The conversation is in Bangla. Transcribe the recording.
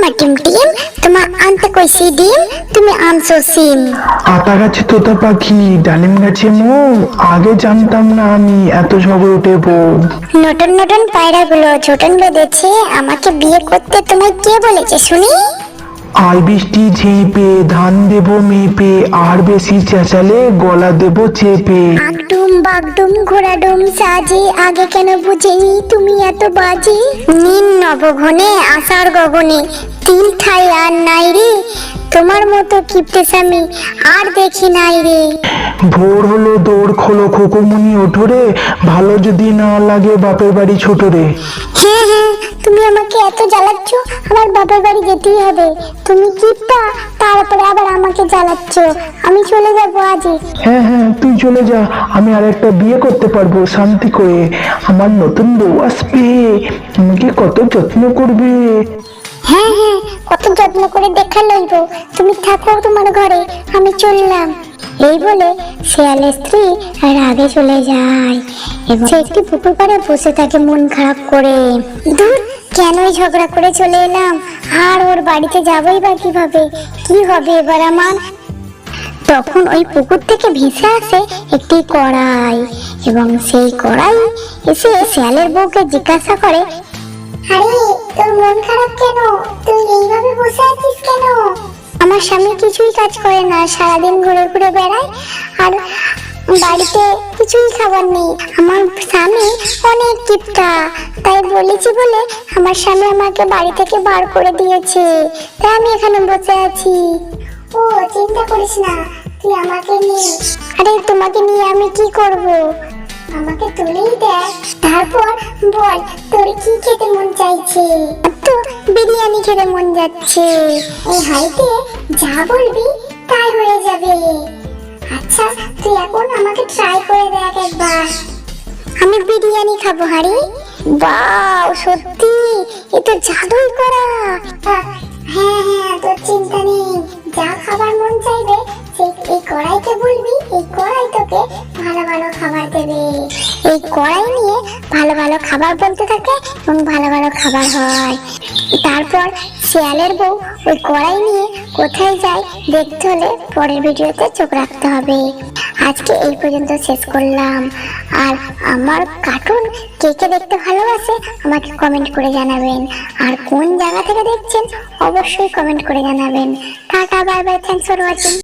মা টিম টিম তোমার আনতে কইছি ডিম তুমি আনছো সিম। আপা গাছে তোতা পাখি ডালিম গাছে মো আগে জানতাম না আমি এত ঝগড় উঠেবো নটন পায়রা গুলো ছোটন বেঁধেছে আমাকে বিয়ে করতে তোমায় কে বলেছে শুনি? আর বৃষ্টি ঝেঁপে ধান দেবো মেপে আর বেশি চেঁচালে গলা দেবো চেপে। আগডুম বাগডুম ঘোড়াডুম সাজে আগে কেন বুঝেনি তুমি এত বাজে? নীল নবঘনে আষাঢ় গগনে তিল ঠাই আর নাই রে তোমার মতো কিপটে স্বামী আর দেখি নাই রে। ভোর হলো দৌড় খোলো খোকুমুনি ওঠোরে ভালো যদি না লাগে বাপের বাড়ি ছোট রে হ্যাঁ হ্যাঁ তুমি আমাকে এত জ্বালাচ্ছ আমার বাপের বাড়ি যেতেই হবে। তুমি কিপটা তারপরে আবার আমাকে জ্বালাচ্ছ। আমি চলে যাব আজই। হ্যাঁ হ্যাঁ তুই চলে যা আমি আর একটা বিয়ে করতে পারব শান্তি করে। আমার নতুন বউ আসবে আমাকে কত যত্ন করবে। হ্যাঁ হ্যাঁ কত যত্ন করে দেখা লইব। তুমি থাকো তোমার ঘরে আমি চললাম। এই বলে শেয়ালের স্ত্রী রাগে চলে যায় এবং সে একটি পুকুর পাড়ে বসে থাকে মন খারাপ করে। দূর কেনই ঝগড়া করে চলে এলাম? আর ওর বাড়িতে যাবোই বা কীভাবে? কি হবে এবার আমার? তখন ওই পুকুর থেকে ভেসে আসে একটি কড়াই এবং সেই কড়াই এসে শিয়ালের বউকে জিজ্ঞাসা করে আরে তোর মন খারাপ কেন? তুই এইভাবে বসে আছিস কেন? আমার স্বামী কিছুই কাজ করে না সারাদিন ঘুরে বেড়ায় আর বাড়িতে কিছুই খাবার নেই। আমার স্বামী অনেক কিপটা, তাই বলেছি বলে আমার স্বামী আমাকে বাড়ি থেকে বার করে দিয়েছে। তাই আমি এখানে বসে আছি। ও, চিন্তা করিস না, তুই আমাকে নিয়ে আরে, তোমাকে নিয়ে আমি কি করব? আমাকে তুলেই দেখ। তারপর বল, তোর কি খেতে মন চাইছে? তো বিরিয়ানি খেতে মন যাচ্ছে। এই হাইতে যা বলবি তাই হয়ে যাবে। আচ্ছা তুই এখন আমাকে ট্রাই করে দেখ একবার। আমি বিরিয়ানি খাব, হারি। বাও সত্যি? এ তো জাদুই করা। হ্যাঁ হ্যাঁ তোর চিন্তা নেই। যা খাবার মন চাইবে সেই এই কড়াইকে বলবি, এই কড়াই তোকে ভালো ভালো খাবার এই কড়াই নিয়ে ভালো ভালো খাবার বলতে থাকে এবং ভালো ভালো খাবার হয়। তারপর শিয়ালের বউ ওই কড়াই নিয়ে কোথায় যায় দেখতে হলে পরের ভিডিওতে চোখ রাখতে হবে। আজকে এই পর্যন্ত শেষ করলাম। আর আমার কার্টুন কে কে দেখতে ভালোবাসে আমাকে কমেন্ট করে জানাবেন। আর কোন জায়গা থেকে দেখছেন অবশ্যই কমেন্ট করে জানাবেন। Tata bye bye thanks for watching